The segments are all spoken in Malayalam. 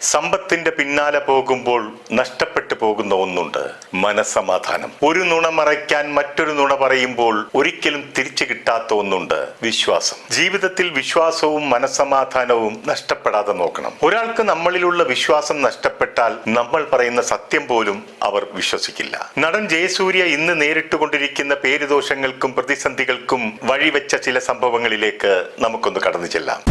സമ്പത്തിന്റെ പിന്നാലെ പോകുമ്പോൾ നഷ്ടപ്പെട്ടു പോകുന്ന ഒന്നുണ്ട് മനസമാധാനം ഒരു നുണ മറയ്ക്കാൻ മറ്റൊരു നുണ പറയുമ്പോൾ ഒരിക്കലും തിരിച്ചു കിട്ടാത്ത ഒന്നുണ്ട് വിശ്വാസം. ജീവിതത്തിൽ വിശ്വാസവും മനസമാധാനവും നഷ്ടപ്പെടാതെ നോക്കണം. ഒരാൾക്ക് നമ്മളിലുള്ള വിശ്വാസം നഷ്ടപ്പെട്ടാൽ നമ്മൾ പറയുന്ന സത്യം പോലും അവർ വിശ്വസിക്കില്ല. നടൻ ജയസൂര്യ ഇന്ന് നേരിട്ടുകൊണ്ടിരിക്കുന്ന പേരുദോഷങ്ങൾക്കും പ്രതിസന്ധികൾക്കും വഴിവെച്ച ചില സംഭവങ്ങളിലേക്ക് നമുക്കൊന്ന് കടന്നു ചെല്ലാം.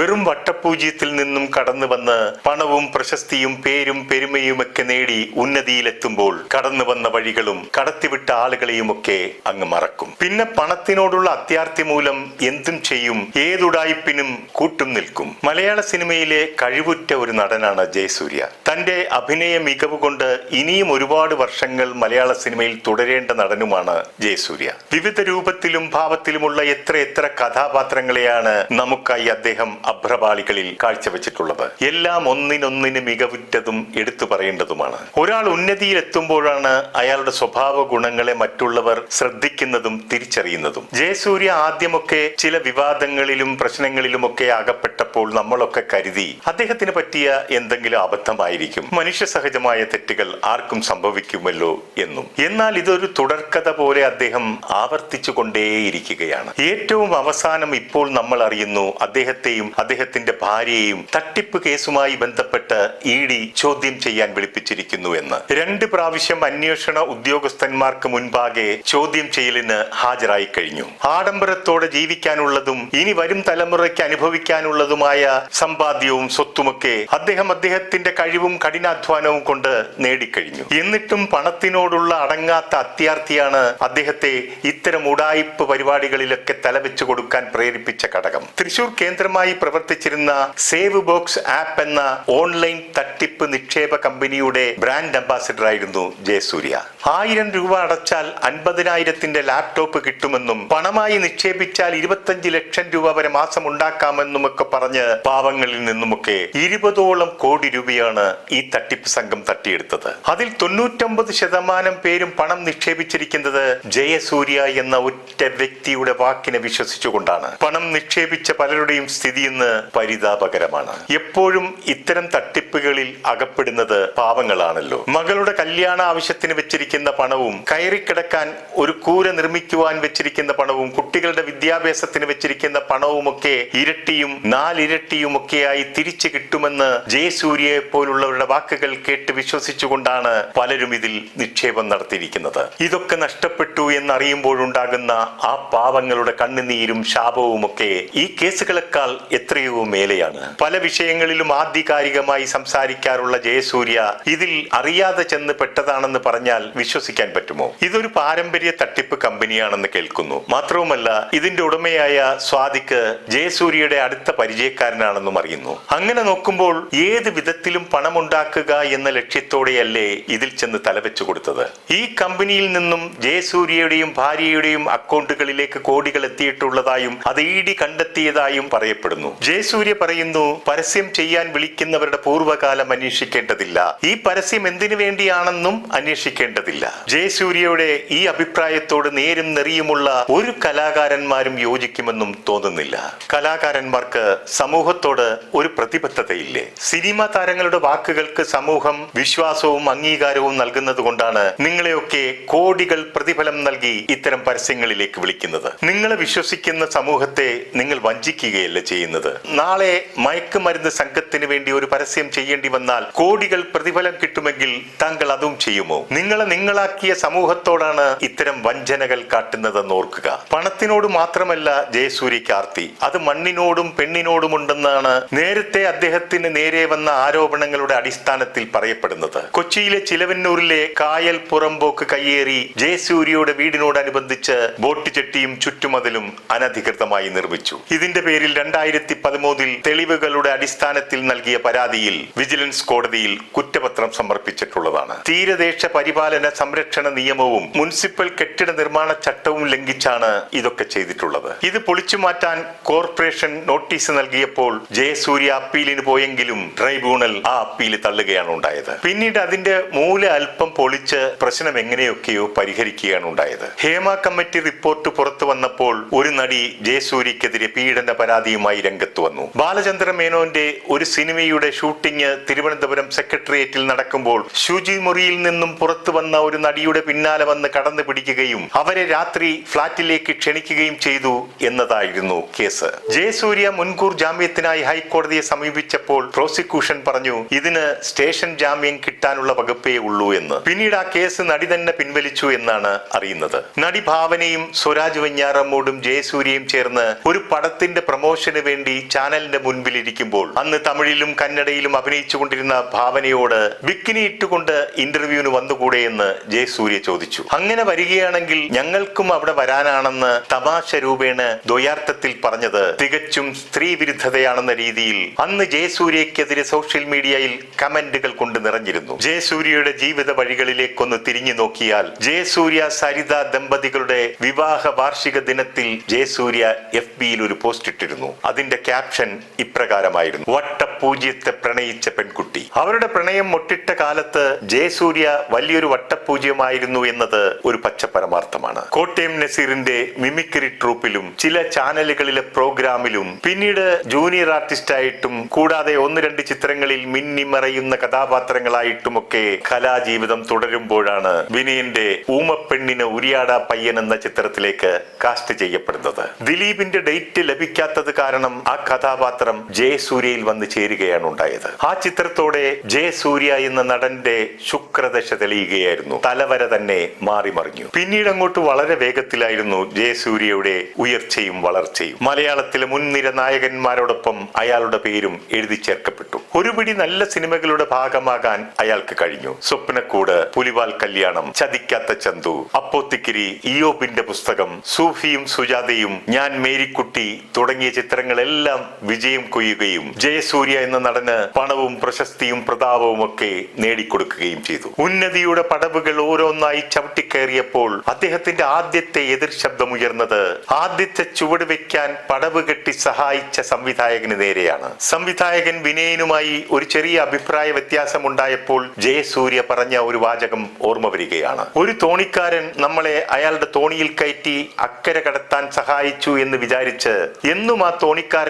വെറും വട്ടപൂജ്യത്തിൽ നിന്നും കടന്നു വന്ന് പണവും പ്രശസ്തിയും പേരും പെരുമയുമൊക്കെ നേടി ഉന്നതിയിലെത്തുമ്പോൾ കടന്നു വന്ന വഴികളും കടത്തിവിട്ട ആളുകളെയുമൊക്കെ അങ്ങ് മറക്കും. പിന്നെ പണത്തിനോടുള്ള അത്യാർത്തി മൂലം എന്തും ചെയ്യും ഏതുടായ്പിനും കൂട്ടും നിൽക്കും. മലയാള സിനിമയിലെ കഴിവുറ്റ ഒരു നടനാണ് ജയസൂര്യ. തന്റെ അഭിനയ മികവ് കൊണ്ട് ഇനിയും ഒരുപാട് വർഷങ്ങൾ മലയാള സിനിമയിൽ തുടരേണ്ട നടനുമാണ് ജയസൂര്യ. വിവിധ രൂപത്തിലും ഭാവത്തിലുമുള്ള എത്ര എത്ര കഥാപാത്രങ്ങളെയാണ് നമുക്കായി അദ്ദേഹം അഭ്രപാളികളിൽ കാഴ്ചവെച്ചിട്ടുള്ളത്. എല്ലാം ഒന്നിനൊന്നിന് മികവുറ്റതും എടുത്തു പറയേണ്ടതുമാണ്. ഒരാൾ ഉന്നതിയിലെത്തുമ്പോഴാണ് അയാളുടെ സ്വഭാവ ഗുണങ്ങളെ മറ്റുള്ളവർ ശ്രദ്ധിക്കുന്നതും തിരിച്ചറിയുന്നതും. ജയസൂര്യ ആദ്യമൊക്കെ ചില വിവാദങ്ങളിലും പ്രശ്നങ്ങളിലുമൊക്കെ അകപ്പെട്ടപ്പോൾ നമ്മളൊക്കെ കരുതി അദ്ദേഹത്തിന് പറ്റിയ എന്തെങ്കിലും അബദ്ധമായിരിക്കും. മനുഷ്യ സഹജമായ തെറ്റുകൾ ആർക്കും സംഭവിക്കുമല്ലോ എന്നും. എന്നാൽ ഇതൊരു തുടർക്കഥ പോലെ അദ്ദേഹം ആവർത്തിച്ചു കൊണ്ടേയിരിക്കുകയാണ് ഏറ്റവും അവസാനം ഇപ്പോൾ നമ്മൾ അറിയുന്നു അദ്ദേഹത്തെയും അദ്ദേഹത്തിന്റെ ഭാര്യയെയും തട്ടിപ്പ് കേസുമായി ബന്ധപ്പെട്ട് ഇ ഡി ചോദ്യം ചെയ്യാൻ വിളിപ്പിച്ചിരിക്കുന്നു എന്ന്. രണ്ട് പ്രാവശ്യം അന്വേഷണ ഉദ്യോഗസ്ഥന്മാർക്ക് മുൻപാകെ ചോദ്യം ചെയ്യലിന് ഹാജരായി കഴിഞ്ഞു. ആഡംബരത്തോടെ ജീവിക്കാനുള്ളതും ഇനി വരും തലമുറയ്ക്ക് അനുഭവിക്കാനുള്ളതുമായ സമ്പാദ്യവും സ്വത്തുമൊക്കെ അദ്ദേഹം അദ്ദേഹത്തിന്റെ കഴിവും കഠിനാധ്വാനവും കൊണ്ട് നേടിക്കഴിഞ്ഞു. എന്നിട്ടും പണത്തിനോടുള്ള അടങ്ങാത്ത അത്യാർത്ഥിയാണ് അദ്ദേഹത്തെ ഇത്തരം ഉടായിപ്പ് പരിപാടികളിലൊക്കെ തലവെച്ചു കൊടുക്കാൻ പ്രേരിപ്പിച്ച ഘടകം. തൃശൂർ കേന്ദ്രമായി പ്രവർത്തിച്ചിരുന്ന സേവ് ബോക്സ് ആപ്പ് എന്ന ഓൺലൈൻ തട്ടിപ്പ് നിക്ഷേപ കമ്പനിയുടെ ബ്രാൻഡ് അംബാസിഡർ ആയിരുന്നു ജയസൂര്യ. ആയിരം രൂപ അടച്ചാൽ അൻപതിനായിരത്തിന്റെ ലാപ്ടോപ്പ് കിട്ടുമെന്നും പണമായി നിക്ഷേപിച്ചാൽ ഇരുപത്തഞ്ച് ലക്ഷം രൂപ വരെ മാസം ഉണ്ടാക്കാമെന്നും ഒക്കെ പറഞ്ഞ് പാവങ്ങളിൽ നിന്നുമൊക്കെ ഇരുപതോളം കോടി രൂപയാണ് ഈ തട്ടിപ്പ് സംഘം തട്ടിയെടുത്തത്. അതിൽ തൊണ്ണൂറ്റൊമ്പത് ശതമാനം പേരും പണം നിക്ഷേപിച്ചിരിക്കുന്നത് ജയസൂര്യ എന്ന ഒറ്റ വ്യക്തിയുടെ വാക്കിനെ വിശ്വസിച്ചുകൊണ്ടാണ്. പണം നിക്ഷേപിച്ച പലരുടെയും സ്ഥിതി ഇന്ന് പരിതാപകരമാണ്. എപ്പോഴും ഇത്തരം തട്ടിപ്പുകളിൽ അകപ്പെടുന്നത് പാവങ്ങളാണല്ലോ. മകളുടെ കല്യാണ ആവശ്യത്തിന് വെച്ചിരിക്കുന്ന പണവും കയറിക്കിടക്കാൻ ഒരു കൂര നിർമ്മിക്കുവാൻ വെച്ചിരിക്കുന്ന പണവും കുട്ടികളുടെ വിദ്യാഭ്യാസത്തിന് വെച്ചിരിക്കുന്ന പണവുമൊക്കെ ഇരട്ടിയും നാലിരട്ടിയും ഒക്കെയായി തിരിച്ചു കിട്ടുമെന്ന് ജയസൂര്യയെ പോലുള്ളവരുടെ വാക്കുകൾ കേട്ട് വിശ്വസിച്ചുകൊണ്ടാണ് പലരും ഇതിൽ നിക്ഷേപം നടത്തിയിരിക്കുന്നത്. ഇതൊക്കെ നഷ്ടപ്പെട്ടു എന്നറിയുമ്പോഴുണ്ടാകുന്ന ആ പാവങ്ങളുടെ കണ്ണുനീരും ശാപവും ഒക്കെ ഈ കേസുകളെക്കാൾ എത്രയോ മേലെയാണ്. പല വിഷയങ്ങളിലും ആധികാരികമായി സംസാരിക്കാറുള്ള ജയസൂര്യ ഇതിൽ അറിയാതെ ചെന്ന് പെട്ടതാണെന്ന് പറഞ്ഞാൽ വിശ്വസിക്കാൻ പറ്റുമോ? ഇതൊരു പാരമ്പര്യ തട്ടിപ്പ് കമ്പനിയാണെന്ന് കേൾക്കുന്നു. മാത്രവുമല്ല ഇതിന്റെ ഉടമയായ സ്വാദിക്ക് ജയസൂര്യയുടെ അടുത്ത പരിചയക്കാരനാണെന്നും അറിയുന്നു. അങ്ങനെ നോക്കുമ്പോൾ ഏത് വിധത്തിലും പണമുണ്ടാക്കുക എന്ന ലക്ഷ്യത്തോടെയല്ലേ ഇതിൽ ചെന്ന് തലവെച്ചു കൊടുത്തത്. ഈ കമ്പനിയിൽ നിന്നും ജയസൂര്യയുടെയും ഭാര്യയുടെയും അക്കൗണ്ടുകളിലേക്ക് കോടികൾ എത്തിയിട്ടുള്ളതായും അത് ഇ ഡി കണ്ടെത്തിയതായും പറയപ്പെടുന്നു. ജയസൂര്യ പറയുന്നു പരസ്യം ചെയ്യാൻ വിളിക്കുന്നവരുടെ പൂർവകാലം അന്വേഷിക്കേണ്ടതില്ല. ഈ പരസ്യം എന്തിനു വേണ്ടിയാണെന്നും അന്വേഷിക്കേണ്ടതില്ല. ജയസൂര്യയുടെ ഈ അഭിപ്രായത്തോട് നേരും നെറിയുമുള്ള ഒരു കലാകാരന്മാരും യോജിക്കുമെന്നും തോന്നുന്നില്ല. കലാകാരന്മാർക്ക് സമൂഹത്തോട് ഒരു പ്രതിബദ്ധതയില്ലേ? സിനിമ താരങ്ങളുടെ വാക്കുകൾക്ക് സമൂഹം വിശ്വാസവും അംഗീകാരവും നൽകുന്നത് കൊണ്ടാണ് നിങ്ങളെയൊക്കെ കോടികൾ പ്രതിഫലം നൽകി ഇത്തരം പരസ്യങ്ങളിലേക്ക് വിളിക്കുന്നത്. നിങ്ങളെ വിശ്വസിക്കുന്ന സമൂഹത്തെ നിങ്ങൾ വഞ്ചിക്കുകയല്ല ചെയ്യുന്നത്? നാളെ മയക്കുമരുന്ന് സംഘത്തിന് വേണ്ടി ഒരു പരസ്യം ചെയ്യേണ്ടി വന്നാൽ കോടികൾ പ്രതിഫലം കിട്ടുമെങ്കിൽ താങ്കൾ അതും ചെയ്യുമോ? നിങ്ങളെ നിങ്ങളാക്കിയ സമൂഹത്തോടാണ് ഇത്തരം വഞ്ചനകൾ കാട്ടുന്നതെന്ന് ഓർക്കുക. പണത്തിനോട് മാത്രമല്ല ജയസൂരി കാർത്തി അത് മണ്ണിനോടും പെണ്ണിനോടും ഉണ്ടെന്നാണ് നേരത്തെ അദ്ദേഹത്തിന് നേരെ വന്ന ആരോപണങ്ങളുടെ അടിസ്ഥാനത്തിൽ പറയപ്പെടുന്നത്. കൊച്ചിയിലെ ചിലവന്നൂരിലെ കായൽ പുറമ്പോക്ക് കയ്യേറി ജയസൂര്യയുടെ വീടിനോടനുബന്ധിച്ച് ബന്ധിച്ച് ബോട്ട് ചെട്ടിയും ചുറ്റുമതിലും അനധികൃതമായി നിർമ്മിച്ചു. ഇതിന്റെ പേരിൽ രണ്ടായിരത്തി പതിമൂന്നിൽ തെളിവുകളുടെ അടിസ്ഥാനത്തിൽ നൽകിയ പരാതിയിൽ വിജിലൻസ് കോടതിയിൽ കുറ്റപത്രം സമർപ്പിച്ചിട്ടുള്ളതാണ്. തീരദേശ പരിപാലന സംരക്ഷണ നിയമവും മുനിസിപ്പൽ കെട്ടിട നിർമ്മാണ ചട്ടവും ലംഘിച്ചാണ് ഇതൊക്കെ ചെയ്തിട്ടുള്ളത്. ഇത് പൊളിച്ചു മാറ്റാൻ കോർപ്പറേഷൻ നോട്ടീസ് നൽകിയപ്പോൾ ജയസൂര്യ അപ്പീലിന് പോയെങ്കിലും ട്രൈബ്യൂണൽ ആ അപ്പീൽ തള്ളുകയാണ് ഉണ്ടായത്. പിന്നീട് അതിന്റെ മൂല അല്പം പൊളിച്ച് പ്രശ്നം എങ്ങനെയൊക്കെയോ പരിഹരിക്കുകയാണ് ഉണ്ടായത്. ഹേമ കമ്മിറ്റി റിപ്പോർട്ട് പുറത്തു വന്നപ്പോൾ ഒരു നടി ജയസൂര്യക്കെതിരെ പീഡന പരാതിയുമായി രംഗത്ത് വന്നു. ബാലചന്ദ്ര മേനോന്റെ ഒരു സിനിമയുടെ ഷൂട്ടിംഗ് തിരുവനന്തപുരം സെക്രട്ടേറിയറ്റിൽ നടക്കുമ്പോൾ ശുചിമുറിയിൽ നിന്നും പുറത്തു വന്ന ഒരു നടിയുടെ പിന്നാലെ വന്ന് കടന്നു പിടിക്കുകയും അവരെ രാത്രി ഫ്ളാറ്റിലേക്ക് ക്ഷണിക്കുകയും ചെയ്തു എന്നതായിരുന്നു കേസ്. ജയസൂര്യ മുൻകൂർ ജാമ്യത്തിനായി ഹൈക്കോടതിയെ സമീപിച്ചപ്പോൾ പ്രോസിക്യൂഷൻ പറഞ്ഞു ഇതിന് സ്റ്റേഷൻ ജാമ്യം കിട്ടാനുള്ള വകുപ്പേ ഉള്ളൂ എന്ന്. പിന്നീട് ആ കേസ് നടി തന്നെ പിൻവലിച്ചു എന്നാണ് അറിയുന്നത്. നടി ഭാവനയും സ്വരാജ് വെഞ്ഞാറമ്മൂടും ജയസൂര്യയും ചേർന്ന് ഒരു പടത്തിന്റെ പ്രമോഷന് വേണ്ടി ചാനലിന്റെ മുൻപിൽ ഇരിക്കുമ്പോൾ അന്ന് തമിഴിലും കന്നഡയിലും അഭിനയിച്ചുകൊണ്ടിരുന്ന ഭാവനയോട് ബിക്കിനി ഇട്ടുകൊണ്ട് ഇന്റർവ്യൂവിന് വന്നുകൂടെ എന്ന് ജയസൂര്യ ചോദിച്ചു. അങ്ങനെ വരികയാണെങ്കിൽ ഞങ്ങൾക്കും അവിടെ വരാനാണെന്ന് തമാശ രൂപേണ ദ്വയാർത്ഥത്തിൽ പറഞ്ഞത് തികച്ചും സ്ത്രീ വിരുദ്ധതയാണെന്ന രീതിയിൽ അന്ന് ജയസൂര്യക്കെതിരെ സോഷ്യൽ മീഡിയയിൽ കമന്റുകൾ കൊണ്ട് നിറഞ്ഞിരുന്നു. ജയസൂര്യയുടെ ജീവിത വഴികളിലേക്കൊന്ന് തിരിഞ്ഞു നോക്കിയാൽ ജയസൂര്യ സരിത ദമ്പതികളുടെ വിവാഹ വാർഷിക ദിനത്തിൽ ജയസൂര്യ എഫ് ബിയിൽ ഒരു പോസ്റ്റ് ഇട്ടിരുന്നു. അതിന്റെ ക്യാപ്ഷൻ ഇപ്രകാരമായിരുന്നു. വട്ടപൂജ്യത്തെ പ്രണയിച്ച പെൺകുട്ടി. അവരുടെ പ്രണയം മുട്ടിട്ട കാലത്ത് ജയസൂര്യ വലിയൊരു വട്ടപൂജ്യമായിരുന്നു എന്നത് ഒരു പച്ച പരമാർത്ഥമാണ് കോട്ടയം നസീറിന്റെ മിമിക്രി ട്രൂപ്പിലും ചില ചാനലുകളിലെ പ്രോഗ്രാമിലും പിന്നീട് ജൂനിയർ ആർട്ടിസ്റ്റ് ആയിട്ടും കൂടാതെ ഒന്ന് രണ്ട് ചിത്രങ്ങളിൽ മിന്നിമറയുന്ന കഥാപാത്രങ്ങളായിട്ടുമൊക്കെ കലാജീവിതം തുടരുമ്പോഴാണ് വിനയന്റെ ഊമപ്പെണ്ണിന് ഉരിയാട പയ്യൻ എന്ന ചിത്രത്തിലേക്ക് കാസ്റ്റ് ചെയ്യപ്പെടുന്നത്. ദിലീപിന്റെ ഡേറ്റ് ലഭിക്കാത്തത് കാരണം ആ കഥാപാത്രം ജയസൂര്യയിൽ വന്ന് ചേരുകയാണ് ഉണ്ടായത്. ആ ചിത്രത്തോടെ ജയസൂര്യ എന്ന നടന്റെ ശുക്രദശ തെളിയുകയായിരുന്നു. തലവര തന്നെ മാറി മറിഞ്ഞു. പിന്നീട് അങ്ങോട്ട് വളരെ വേഗത്തിലായിരുന്നു ജയസൂര്യയുടെ ഉയർച്ചയും വളർച്ചയും. മലയാളത്തിലെ മുൻനിര നായകന്മാരോടൊപ്പം അയാളുടെ പേരും എഴുതി ചേർക്കപ്പെട്ടു. ഒരുപിടി നല്ല സിനിമകളുടെ ഭാഗമാകാൻ അയാൾക്ക് കഴിഞ്ഞു. സ്വപ്നക്കൂട് പുലിവാൽ കല്യാണം ചതിക്കാത്ത ചന്തു അപ്പോത്തിക്കിരി ഇയോബിന്റെ പുസ്തകം സൂഫിയും സുജാതയും ഞാൻ മേരിക്കുട്ടി തുടങ്ങിയ ചിത്രങ്ങളെല്ലാം വിജയം കൊയ്യുകയും ജയസൂര്യ എന്ന നടന് പണവും പ്രശസ്തിയും പ്രതാപവും ഒക്കെ നേടിക്കൊടുക്കുകയും ചെയ്തു. ഉന്നതിയുടെ പടവുകൾ ഓരോന്നായി ചവിട്ടിക്കയറിയപ്പോൾ അദ്ദേഹത്തിന്റെ ആദ്യത്തെ എതിർ ശബ്ദമുയർന്നത് ആദ്യത്തെ ചുവട് വെക്കാൻ പടവ് കെട്ടി സഹായിച്ച സംവിധായകന് നേരെയാണ്. സംവിധായകൻ വിനയനുമായി ഒരു ചെറിയ അഭിപ്രായ വ്യത്യാസമുണ്ടായപ്പോൾ ജയസൂര്യ പറഞ്ഞ ഒരു വാചകം ഓർമ്മ വരികയാണ്. ഒരു തോണിക്കാരൻ നമ്മളെ അയാളുടെ തോണിയിൽ കയറ്റി അക്കരെ കടത്താൻ സഹായിച്ചു എന്ന് വിചാരിച്ച് എന്നും ആ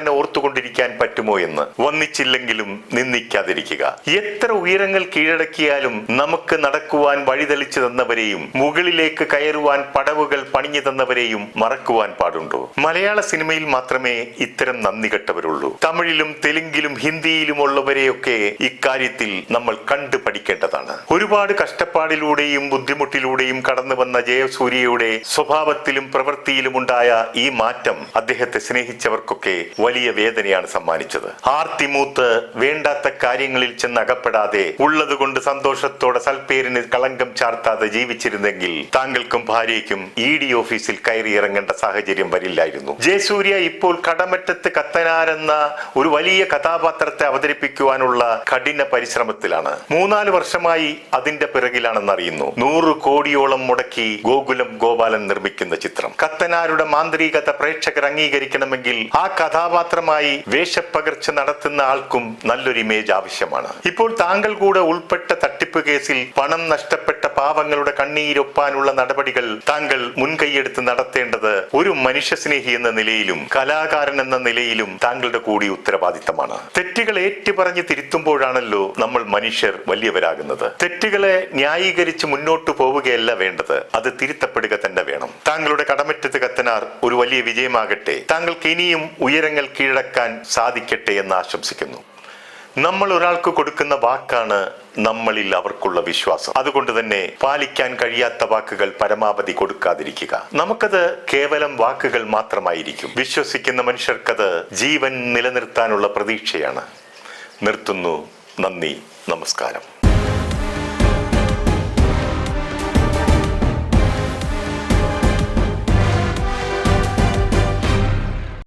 തോണിക്കാരനെ ഓർത്തുകൊണ്ടിരിക്കാൻ പറ്റുമോ എന്ന് വന്നിച്ചില്ലെങ്കിലും നിന്ദിക്കാതിരിക്കുക. എത്ര ഉയരങ്ങൾ കീഴടക്കിയാലും നമുക്ക് നടക്കുവാൻ വഴിതെളിച്ചു തന്നവരെയും മുകളിലേക്ക് കയറുവാൻ പടവുകൾ പണിഞ്ഞു തന്നവരെയും മറക്കുവാൻ പാടുണ്ടോ? മലയാള സിനിമയിൽ മാത്രമേ ഇത്തരം നന്ദി കെട്ടവരുള്ളൂ. തമിഴിലും തെലുങ്കിലും ഹിന്ദിയിലും ഉള്ളവരെയൊക്കെ ഇക്കാര്യത്തിൽ നമ്മൾ കണ്ടു പഠിക്കേണ്ടതാണ്. ഒരുപാട് കഷ്ടപ്പാടിലൂടെയും ബുദ്ധിമുട്ടിലൂടെയും കടന്നു വന്ന ജയസൂര്യയുടെ സ്വഭാവത്തിലും പ്രവൃത്തിയിലും ഉണ്ടായ ഈ മാറ്റം അദ്ദേഹത്തെ സ്നേഹിച്ചവർക്കൊക്കെ വലിയ വേദനയാണ് സമ്മാനിച്ചത്. ആർത്തിമൂത്ത് വേണ്ടാത്ത കാര്യങ്ങളിൽ ചെന്ന് അകപ്പെടാതെ ഉള്ളതുകൊണ്ട് സന്തോഷത്തോടെ സൽപ്പേരിന് കളങ്കം ചാർത്താതെ ജീവിച്ചിരുന്നെങ്കിൽ താങ്കൾക്കും ഭാര്യയ്ക്കും ഇ ഡി ഓഫീസിൽ കയറി ഇറങ്ങേണ്ട സാഹചര്യം വരില്ലായിരുന്നു. ജയസൂര്യ ഇപ്പോൾ കടമറ്റത്ത് കത്തനാരെന്ന ഒരു വലിയ കഥാപാത്രത്തെ അവതരിപ്പിക്കുവാനുള്ള കഠിന പരിശ്രമത്തിലാണ്. മൂന്നാൽ വർഷമായി അതിന്റെ പിറകിലാണെന്ന് അറിയുന്നു നൂറ് കോടിയോളം മുടക്കി ഗോകുലം ഗോപാലൻ നിർമ്മിക്കുന്ന ചിത്രം. കത്തനാരുടെ മാന്ത്രികത പ്രേക്ഷകർ അംഗീകരിക്കണമെങ്കിൽ ആ കഥാപാത്രമായി വേഷപ്പകർച്ച നടത്തുന്ന ആൾക്കും നല്ലൊരു ഇമേജ് ആവശ്യമാണ്. ഇപ്പോൾ താങ്കൾ കൂടെ ഉൾപ്പെട്ട തട്ടിപ്പ് കേസിൽ പണം നഷ്ടപ്പെട്ട പാവങ്ങളുടെ കണ്ണീരൊപ്പാനുള്ള നടപടികൾ താങ്കൾ മുൻകൈയെടുത്ത് നടത്തേണ്ടത് ഒരു മനുഷ്യസ്നേഹി എന്ന നിലയിലും കലാകാരൻ എന്ന നിലയിലും താങ്കളുടെ കൂടി ഉത്തരവാദിത്തമാണ്. തെറ്റുകൾ ഏറ്റുപറഞ്ഞ് തിരുത്തുമ്പോഴാണല്ലോ നമ്മൾ മനുഷ്യർ വലിയവരാകുന്നത്. തെറ്റുകളെ ന്യായീകരിച്ച് മുന്നോട്ട് പോവുകയല്ല വേണ്ടത്. അത് തിരുത്തപ്പെടുക തന്നെ വേണം. താങ്കളുടെ കടമറ്റത്ത് കത്തനാർ ഒരു വലിയ വിജയമാകട്ടെ. താങ്കൾക്ക് ഇനിയും ഉയരങ്ങൾ കീഴടക്കാൻ സാധിക്കട്ടെ എന്ന് ആശംസിക്കുന്നു. നമ്മൾ ഒരാൾക്ക് കൊടുക്കുന്ന വാക്കാണ് നമ്മളിൽ അവർക്കുള്ള വിശ്വാസം. അതുകൊണ്ട് തന്നെ പാലിക്കാൻ കഴിയാത്ത വാക്കുകൾ പരമാവധി കൊടുക്കാതിരിക്കുക. നമുക്കത് കേവലം വാക്കുകൾ മാത്രമായിരിക്കും. വിശ്വസിക്കുന്ന മനുഷ്യർക്കത് ജീവൻ നിലനിർത്താനുള്ള പ്രതീക്ഷയാണ്. നിർത്തുന്നു. നന്ദി. നമസ്കാരം.